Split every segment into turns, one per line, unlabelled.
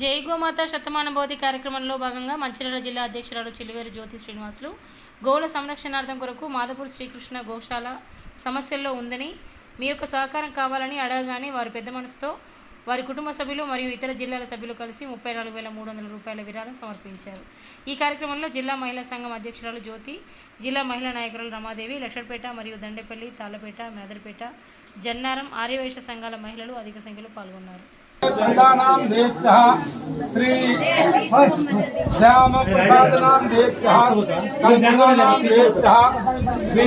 జై గోమాత శతమాన కార్యక్రమంలో భాగంగా మంచిర్యాల జిల్లా అధ్యక్షురాలు చిలువేరు జ్యోతి శ్రీనివాసులు గోవుల సంరక్షణార్థం కొరకు మాధపూర్ శ్రీకృష్ణ గోశాల సమస్యల్లో ఉందని మీ యొక్క సహకారం కావాలని అడగగానే వారి పెద్ద మనసుతో వారి కుటుంబ సభ్యులు మరియు ఇతర జిల్లాల సభ్యులు కలిసి ముప్పై నాలుగు వేల మూడు వందల రూపాయల విరాళం సమర్పించారు. ఈ కార్యక్రమంలో జిల్లా మహిళా సంఘం అధ్యక్షురాలు జ్యోతి జిల్లా మహిళా నాయకురాలు రమాదేవి లక్షడ్పేట మరియు దండేపల్లి తాళపేట మేదరపేట జన్నారం ఆర్యవైశ్య సంఘాల మహిళలు అధిక సంఖ్యలో పాల్గొన్నారు.
वृंदानाम देशः, श्री श्याम प्रसाद नाम देशः कंचना नाम देशः, श्री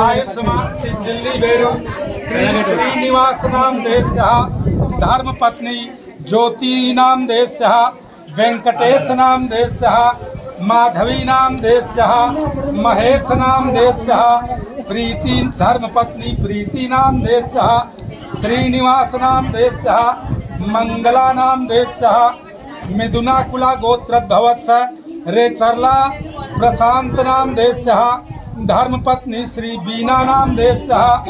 आयुष्मान श्री दिल्ली बेरू, श्री श्रीनिवास नाम देशः धर्म पत्नी ज्योति नाम देशः वेंकटेश नाम देशः माधवी नाम देशः महेश नाम देशः, प्रीति धर्म पत्नी प्रीति नाम देशः श्रीनिवास नाम देशः मंगला नाम देशः मिथुनाकुला गोत्रद्भवस्य रेचरला प्रशांत नाम देशः धर्मपत्नी श्री बीना नाम देशः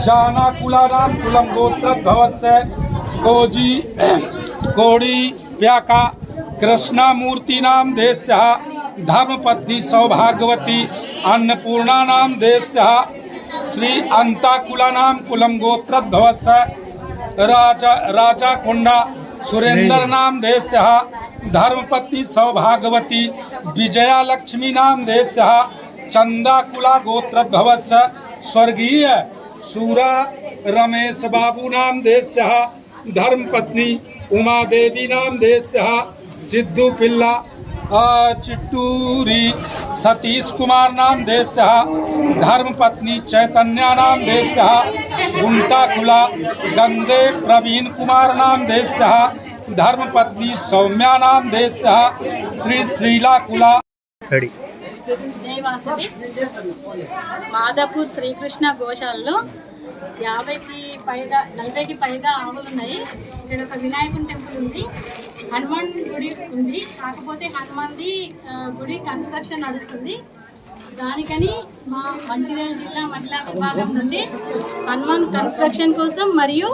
जानाकुला नाम कुलम गोत्रद्भवस्य कोजी, कोड़ी, प्याका कृष्णामूर्ति नाम देशः धर्मपत्नी सौभाग्यवती अन्नपूर्णा नाम देशः श्री अंताकुला नाम कुलम गोत्रद्भवस्य राजा कुंडा सुरेंद्र नाम देशः धर्मपत्नी सौभाग्यवती विजया लक्ष्मी नाम देशः चंदाकुला गोत्रद्भवस्य स्वर्गीय सूरा रमेश बाबू नाम देशः धर्मपत्नी उमा देवी नाम देशः सिद्धू पिल्ला चिट्टूरी सतीश कुमार नाम देशः धर्मपत्नी चैतन्या नाम देशः गुंटाकुला गंदे प्रवीण कुमार नाम देशः धर्मपत्नी सौम्या नाम देशः श्री श्रीलाकुला
రెడీ
జై వాసవి మాదాపూర్ శ్రీకృష్ణ గోశాలలో యాభైకి పైగా నలభైకి పైగా ఆవులు ఉన్నాయి ఇక్కడ ఒక వినాయకుని టెంపుల్ ఉంది హనుమాన్ గుడి ఉంది. కాకపోతే హనుమాన్ది గుడి కన్స్ట్రక్షన్ నడుస్తుంది. దానికని మా మంచిర్యాల జిల్లా మహిళా విభాగం నుండి హనుమాన్ కన్స్ట్రక్షన్ కోసం మరియు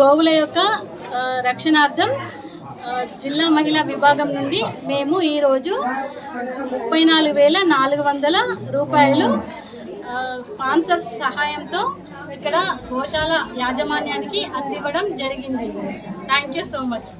గోవుల యొక్క రక్షణార్థం జిల్లా మహిళా విభాగం నుండి మేము ఈరోజు ముప్పై నాలుగు వేల నాలుగు వందల రూపాయలు స్పాన్సర్స్ సహాయంతో ఇక్కడ గోశాల యాజమాన్యానికి అందివ్వడం జరిగింది. Thank you so much